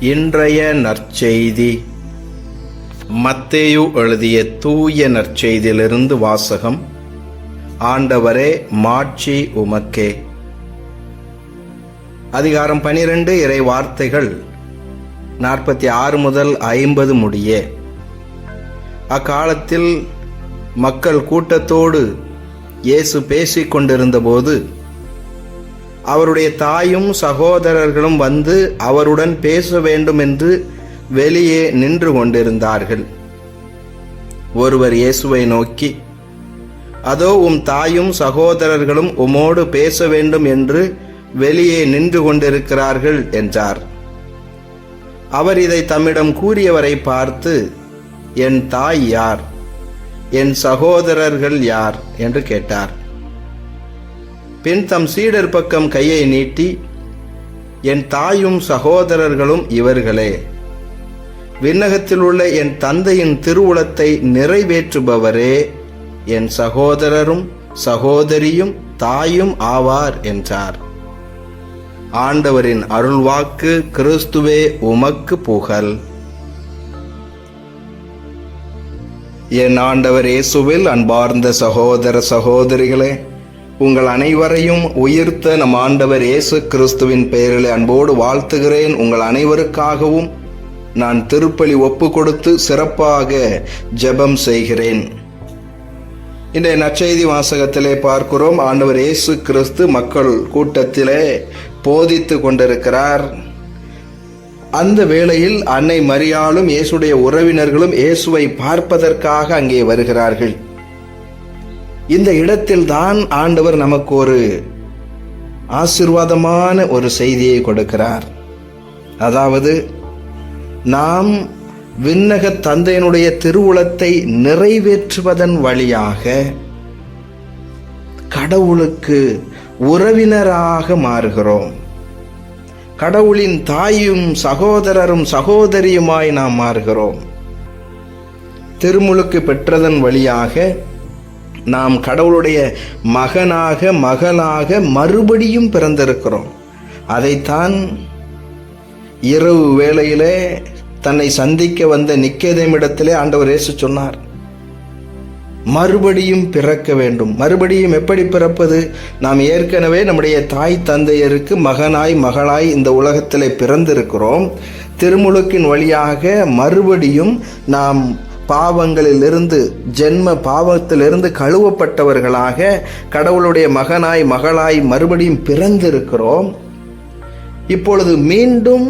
இன்றைய நற்செய்தி. மத்தேயு எழுதிய தூய நற்செய்தியிலிருந்து வாசகம். ஆண்டவரே மாட்சி உமக்கே. அதிகாரம் பனிரெண்டு இறை வார்த்தைகள். நாற்பத்தி ஆறு முதல் ஐம்பது முடிய. அக்காலத்தில் மக்கள் கூட்டத்தோடு இயேசு பேசிக் கொண்டிருந்தபோது அவருடைய தாயும் சகோதரர்களும் வந்து அவருடன் பேச வேண்டும் என்று வெளியே நின்று கொண்டிருந்தார்கள். ஒருவர் இயேசுவை நோக்கி அதோ உம் தாயும் சகோதரர்களும் உமோடு பேச வேண்டும் என்று வெளியே நின்று கொண்டிருக்கிறார்கள் என்றார். அவர் இதை தம்மிடம் கூறியவரை பார்த்து என் தாய் யார்? என் சகோதரர்கள் யார்? என்று கேட்டார். பின் தம் சீடர் பக்கம் கையை நீட்டி என் தாயும் சகோதரர்களும் இவர்களே விண்ணகத்தில் உள்ள என் தந்தையின் திருவுளத்தை நிறைவேற்றுபவரே என் சகோதரரும் சகோதரியும் தாயும் ஆவார் என்றார். ஆண்டவரின் அருள்வாக்கு கிறிஸ்துவே உமக்கு புகழ். என் ஆண்டவர் இயேசுவில் அன்பார்ந்த சகோதர சகோதரிகளே உங்கள் அனைவரையும் உயிர்த்த நம் ஆண்டவர் இயேசு கிறிஸ்துவின் பெயரில் அன்போடு வாழ்த்துகிறேன். உங்கள் அனைவருக்காகவும் நான் திருப்பலி ஒப்பு கொடுத்து சிறப்பாக ஜெபம் செய்கிறேன். இன்றைய நற்செய்தி வாசகத்திலே பார்க்கிறோம். ஆண்டவர் இயேசு கிறிஸ்து மக்கள் கூட்டத்திலே போதித்து கொண்டிருக்கிறார். அந்த வேளையில் அன்னை மரியாளும் இயேசுடைய உறவினர்களும் இயேசுவை பார்ப்பதற்காக அங்கே வருகிறார்கள். இந்த இடத்தில்தான் ஆண்டவர் நமக்கு ஒரு ஆசிர்வாதமான ஒரு செய்தியை கொடுக்கிறார். அதாவது நாம் விண்ணக தந்தையனுடைய திருவுளத்தை நிறைவேற்றுவதன் வழியாக கடவுளுக்கு உறவினராக மாறுகிறோம். கடவுளின் தாயும் சகோதரரும் சகோதரியுமாய் நாம் மாறுகிறோம். திருமுழுக்கு பெற்றதன் வழியாக நாம் கடவுளுடைய மகனாக மகளாக மறுபடியும் பிறந்திருக்கிறோம். அதைத்தான் இரவு வேளையிலே தன்னை சந்திக்க வந்த நிக்கேதமிடத்திலே ஆண்டவர் இயேசு சொன்னார். மறுபடியும் பிறக்க வேண்டும். மறுபடியும் எப்படி பிறப்பது? நாம் ஏற்கனவே நம்முடைய தாய் தந்தையருக்கு மகனாய் மகளாய் இந்த உலகத்திலே பிறந்திருக்கிறோம். திருமுழுக்கின் வழியாக மறுபடியும் நாம் பாவங்களிலிருந்து ஜென்ம பாவத்திலிருந்து கழுவப்பட்டவர்களாக கடவுளுடைய மகனாய் மகளாய் மறுபடியும் பிறந்திருக்கிறோம். இப்பொழுது மீண்டும்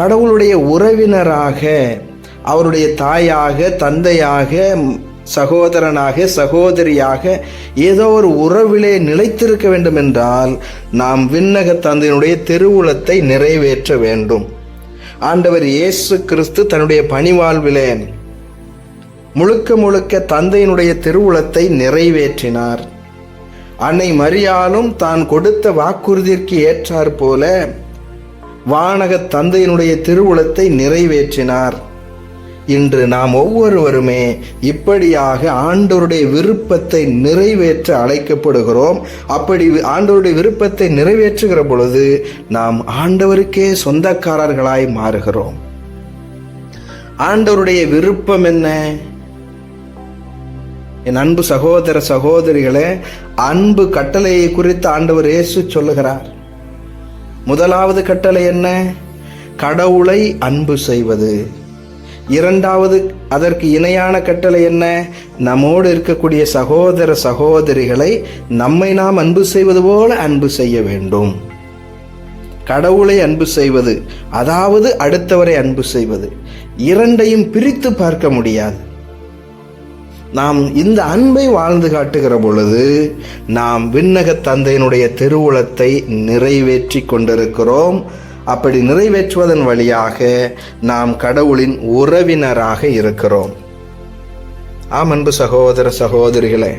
கடவுளுடைய உறவினராக அவருடைய தாயாக தந்தையாக சகோதரனாக சகோதரியாக ஏதோ ஒரு உறவிலே நிலைத்திருக்க வேண்டும் என்றால் நாம் விண்ணக தந்தையினுடைய திருவுளத்தை நிறைவேற்ற வேண்டும். ஆண்டவர் இயேசு கிறிஸ்து தன்னுடைய பணிவாழ்விலே முழுக்க முழுக்க தந்தையினுடைய திருவுளத்தை நிறைவேற்றினார். அன்னை மரியாலும் தான் கொடுத்த வாக்குறுதிக்கு ஏற்றார் போல வானக தந்தையினுடைய திருவுளத்தை நிறைவேற்றினார். இன்று நாம் ஒவ்வொருவருமே இப்படியாக ஆண்டவருடைய விருப்பத்தை நிறைவேற்ற அழைக்கப்படுகிறோம். அப்படி ஆண்டவருடைய விருப்பத்தை நிறைவேற்றுகிற பொழுது நாம் ஆண்டவருக்கே சொந்தக்காரர்களாய் மாறுகிறோம். ஆண்டவருடைய விருப்பம் என்ன? என் அன்பு சகோதர சகோதரிகளே அன்பு கட்டளையை குறித்து ஆண்டவர் இயேசு சொல்லுகிறார். முதலாவது கட்டளை என்ன? கடவுளை அன்பு செய்வது. இரண்டாவது அதற்கு இணையான கட்டளை என்ன? நம்மோடு இருக்கக்கூடிய சகோதர சகோதரிகளை நம்மை நாம் அன்பு செய்வது போல அன்பு செய்ய வேண்டும். கடவுளை அன்பு செய்வது அதாவது அடுத்தவரை அன்பு செய்வது இரண்டையும் பிரித்து பார்க்க முடியாது. நாம் இந்த அன்பை வாழ்ந்து காட்டுகிற பொழுது நாம் விண்ணக தந்தையினுடைய திருவுளத்தை நிறைவேற்றி கொண்டிருக்கிறோம். அப்படி நிறைவேற்றுவதன் வழியாக நாம் கடவுளின் உறவினராக இருக்கிறோம். ஆம் அன்பு சகோதர சகோதரிகளே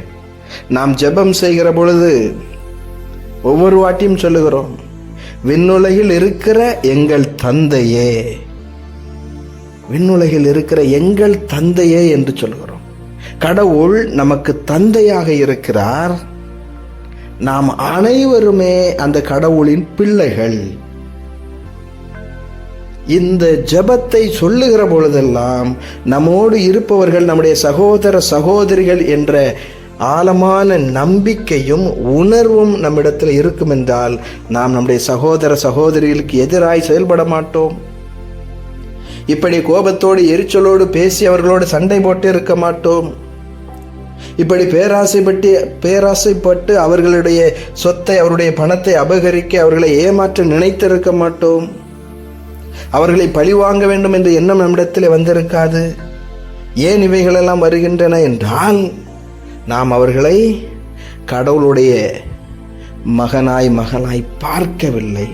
நாம் ஜெபம் செய்கிற பொழுது ஒவ்வொரு வாட்டியும் சொல்லுகிறோம் விண்ணுலகில் இருக்கிற எங்கள் தந்தையே விண்ணுலகில் இருக்கிற எங்கள் தந்தையே என்று சொல்கிறோம் கடவுள் நமக்கு தந்தையாக இருக்கிறார். நாம் அனைவருமே அந்த கடவுளின் பிள்ளைகள். இந்த ஜெபத்தை சொல்லுகிற பொழுதெல்லாம் நம்மோடு இருப்பவர்கள் நம்முடைய சகோதர சகோதரிகள் என்ற ஆழமான நம்பிக்கையும் உணர்வும் நம்மிடத்தில் இருக்கும் என்றால் நாம் நம்முடைய சகோதர சகோதரிகளுக்கு எதிராய் செயல்பட மாட்டோம். இப்படி கோபத்தோடு எரிச்சலோடு பேசி அவர்களோடு சண்டை போட்டு இருக்க மாட்டோம். இப்படி பேராசைப்பட்டு பேராசைப்பட்டு அவர்களுடைய சொத்தை அவருடைய பணத்தை அபகரிக்க அவர்களை ஏமாற்ற நினைத்திருக்க மாட்டோம். அவர்களை பழிவாங்க வேண்டும் என்ற எண்ணம் நம்மிடத்தில் வந்திருக்காது. ஏன் இவைகளெல்லாம் வருகின்றன என்றால் நாம் அவர்களை கடவுளுடைய மகனாய் மகனாய் பார்க்கவில்லை.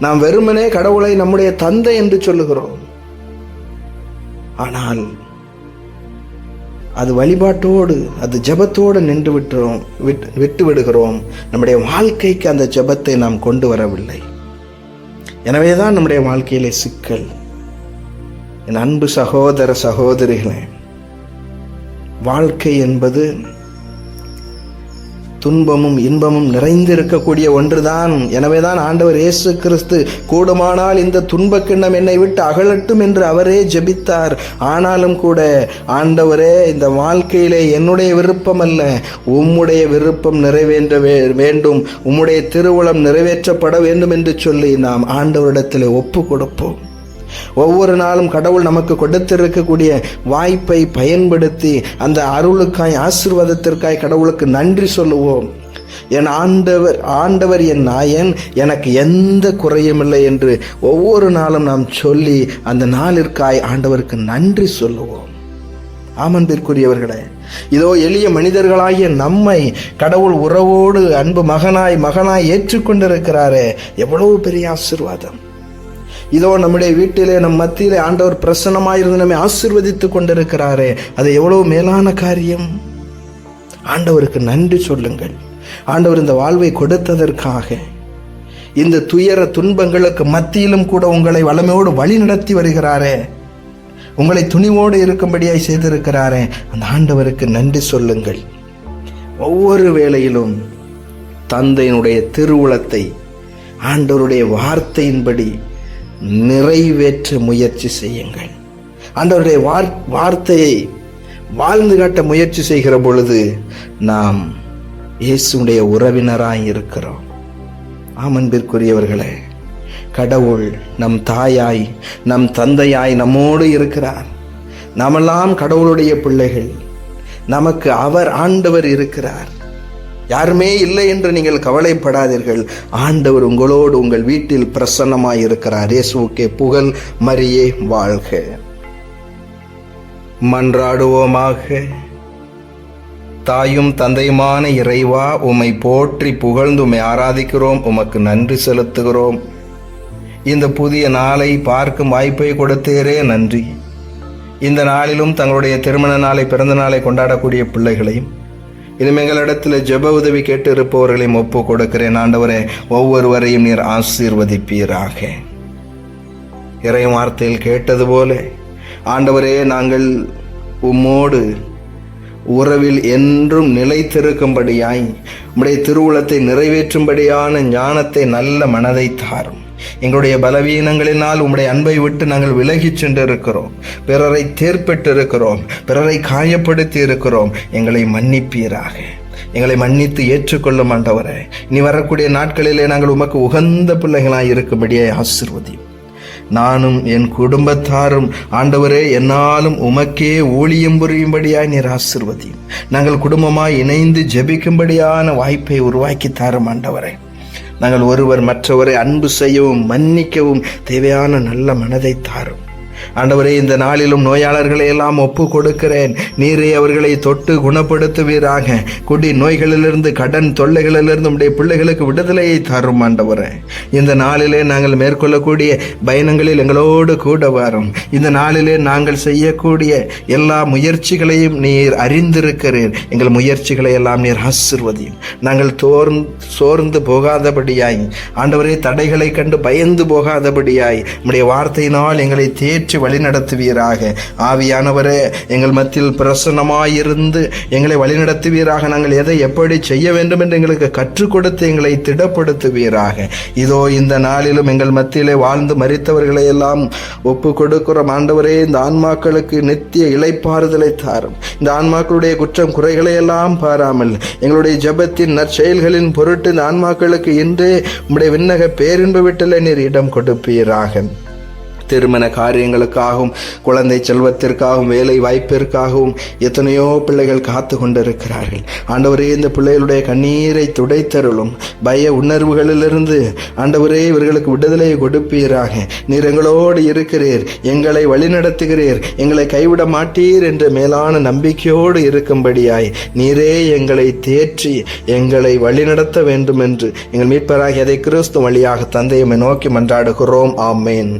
நாம் வெறுமனே கடவுளை நம்முடைய தந்தை என்று சொல்லுகிறோம். ஆனால் அது வழிபாட்டோடு அது ஜெபத்தோடு நின்று விட்டுறோம் விட்டு விட்டு விடுகிறோம். நம்முடைய வாழ்க்கைக்கு அந்த ஜெபத்தை நாம் கொண்டு வரவில்லை. எனவே தான் நம்முடைய வாழ்க்கையிலே சிக்கல். என் அன்பு சகோதர சகோதரிகளே வாழ்க்கை என்பது துன்பமும் இன்பமும் நிறைந்திருக்கக்கூடிய ஒன்றுதான். எனவேதான் ஆண்டவர் இயேசு கிறிஸ்து கூடுமானால் இந்த துன்பக் கிண்ணம் என்னை விட்டு அகலட்டும் என்று அவரே ஜெபித்தார். ஆனாலும் கூட ஆண்டவரே இந்த வாழ்க்கையிலே என்னுடைய விருப்பம் அல்ல. உம்முடைய விருப்பம் நிறைவேற்ற வே- வேண்டும். உம்முடைய திருவுளம் நிறைவேற்றப்பட வேண்டும் என்று சொல்லி நாம் ஆண்டவரிடத்தில் ஒப்பு கொடுப்போம். ஒவ்வொரு நாளும் கடவுள் நமக்கு கொடுத்திருக்கக்கூடிய வாய்ப்பை பயன்படுத்தி அந்த அருளுக்காய் ஆசிர்வாதத்திற்காய் கடவுளுக்கு நன்றி சொல்லுவோம். என் ஆண்டவர் ஆண்டவர் என் நாயன் எனக்கு எந்த குறையும் இல்லை என்று ஒவ்வொரு நாளும் நாம் சொல்லி அந்த நாளிற்காய் ஆண்டவருக்கு நன்றி சொல்லுவோம். ஆமன்பிற்குரியவர்களே இதோ எளிய மனிதர்களாகிய நம்மை கடவுள் உறவோடு அன்பு மகனாய் மகனாய் ஏற்றுக்கொண்டிருக்கிறாரே எவ்வளவு பெரிய ஆசீர்வாதம். இதோ நம்முடைய வீட்டிலே நம் மத்தியிலே ஆண்டவர் பிரசன்னமாயிருந்து நம்மை ஆசீர்வதித்துக் கொண்டிருக்கிறாரே. அது எவ்வளவு மேலான காரியம்? ஆண்டவருக்கு நன்றி சொல்லுங்கள். ஆண்டவர் இந்த வாழ்வை கொடுத்ததற்காக இந்த துயர துன்பங்களுக்கு மத்தியிலும் கூட உங்களை வளமையோடு வழி நடத்தி வருகிறாரே. உங்களை துணிவோடு இருக்கும்படியாய் செய்திருக்கிறாரே. அந்த ஆண்டவருக்கு நன்றி சொல்லுங்கள். ஒவ்வொரு வேளையிலும் தந்தையினுடைய திருவுளத்தை ஆண்டவருடைய வார்த்தையின்படி நிறைவேற்ற முயற்சி செய்யுங்கள். ஆண்டவருடைய வார் வார்த்தையை வாழ்ந்து காட்ட முயற்சி செய்கிற பொழுது நாம் இயேசுடைய உறவினராய் இருக்கிறோம். ஆமன்பிற்குரியவர்களே கடவுள் நம் தாயாய் நம் தந்தையாய் நம்மோடு இருக்கிறார். நாமெல்லாம் கடவுளுடைய பிள்ளைகள். நமக்கு அவர் ஆண்டவர் இருக்கிறார். யாருமே இல்லை என்று நீங்கள் கவலைப்படாதீர்கள். ஆண்டவர் உங்களோடு உங்கள் வீட்டில் பிரசன்னமாய் இருக்கிறார். இயேசுக்கே புகழ் மரியே வாழ்க. மன்றாடுவோமாக. தாயும் தந்தையுமான இறைவா உம்மை போற்றி புகழ்ந்து உம்மை ஆராதிக்கிறோம். உமக்கு நன்றி செலுத்துகிறோம். இந்த புதிய நாளை பார்க்கும் வாய்ப்பை கொடுத்தீரே நன்றி. இந்த நாளிலும் தங்களுடைய திருமண நாளை பிறந்த நாளை கொண்டாடக்கூடிய பிள்ளைகளையும் இனிமே எங்களிடத்தில் ஜெப உதவி கேட்டு இருப்பவர்களையும் ஒப்பு கொடுக்கிறேன் ஆண்டவரே ஒவ்வொருவரையும் நீர் ஆசீர்வதிப்பீராக. இறை வார்த்தையில் கேட்டது போல ஆண்டவரே நாங்கள் உம்மோடு உறவில் என்றும் நிலைத்திருக்கும்படியாய் உம்முடைய திருவுளத்தை நிறைவேற்றும்படியான ஞானத்தை நல்ல மனதை தாரும். எங்களுடைய பலவீனங்களினால் உம்முடைய அன்பை விட்டு நாங்கள் விலகிச் சென்று இருக்கிறோம் பிறரை தேர்பெற்று இருக்கிறோம் பிறரை காயப்படுத்தி இருக்கிறோம் எங்களை மன்னிப்பீராக. எங்களை மன்னித்து ஏற்றுக்கொள்ளும் ஆண்டவரே இனி வரக்கூடிய நாட்களிலே நாங்கள் உமக்கு உகந்த பிள்ளைகளாய் இருக்கும்படியே ஆசிர்வதியும். நானும் என் குடும்பத்தாரும் ஆண்டவரே என்னாலும் உமக்கே ஊழியம் புரியும்படியாய் நீர் ஆசிர்வதியும். நாங்கள் குடும்பமாய் இணைந்து ஜெபிக்கும்படியான வாய்ப்பை உருவாக்கி தாரும் ஆண்டவரே. நாங்கள் ஒருவர் மற்றவரை அன்பு செய்யவும் மன்னிக்கவும் தேவையான நல்ல மனதை தாரும். ஆண்டவரே இந்த நாளிலும் நோயாளர்களை எல்லாம் ஒப்பு கொடுக்கிறேன் நீரே அவர்களை தொட்டு குணப்படுத்துவீராக. குடி நோய்களிலிருந்து கடன் தொல்லைகளிலிருந்து உடைய பிள்ளைகளுக்கு விடுதலையை தரும் ஆண்டவரே. இந்த நாளிலே நாங்கள் மேற்கொள்ளக்கூடிய பயணங்களில் எங்களோடு கூட வரும். இந்த நாளிலே நாங்கள் செய்யக்கூடிய எல்லா முயற்சிகளையும் நீர் அறிந்திருக்கிறீர். எங்கள் முயற்சிகளை எல்லாம் நீர் ஆசிர்வதியும். நாங்கள் தோர்ந்து சோர்ந்து போகாதபடியாய். ஆண்டவரே தடைகளை கண்டு பயந்து போகாதபடியாய். நம்முடைய வார்த்தையினால் எங்களை தேற்றி வழிநடத்துவீராக. ஆவியானவரே எங்கள் மத்தியில் பிரசன்னமாயிருந்து எங்களை வழிநடத்துவீராக. நாங்கள் எதை எப்படி செய்ய வேண்டும் என்று எங்களுக்கு கற்றுக் கொடுத்து எங்களை திடப்படுத்துவீராக. இதோ இந்த நாளிலும் எங்கள் மத்தியிலே வாழ்ந்து மறித்தவர்களை எல்லாம் ஒப்பு கொடுக்கிறோம். ஆண்டவரே இந்த ஆன்மாக்களுக்கு நித்திய இளைப்பாறுதலை தாரும். இந்த ஆன்மாக்களுடைய குற்றம் குறைகளை எல்லாம் பாராமல் எங்களுடைய ஜெபத்தின் நற்செயல்களின் பொருட்டு இந்த ஆன்மாக்களுக்கு இன்றே உம்முடைய விண்ணக பேரின்பு விட்டல நீர் இடம் கொடுப்பீராக. திருமண காரியங்களுக்காகவும் குழந்தை செல்வத்திற்காகவும் வேலை வாய்ப்பிற்காகவும் எத்தனையோ பிள்ளைகள் காத்து கொண்டிருக்கிறார்கள். ஆண்டவரே இந்த பிள்ளைகளுடைய கண்ணீரை துடைத்தருளும். பய உணர்வுகளிலிருந்து ஆண்டவரே இவர்களுக்கு விடுதலையை கொடுப்பீராக. நீர் எங்களோடு இருக்கிறீர் எங்களை வழிநடத்துகிறீர் எங்களை கைவிட மாட்டீர் என்ற மேலான நம்பிக்கையோடு இருக்கும்படியாய் நீரே எங்களை தேற்றி எங்களை வழிநடத்த வேண்டும் என்று எங்கள் மீட்பராகியதை கிறிஸ்து வழியாக தந்தையமை நோக்கி மன்றாடுகிறோம். ஆமேன்.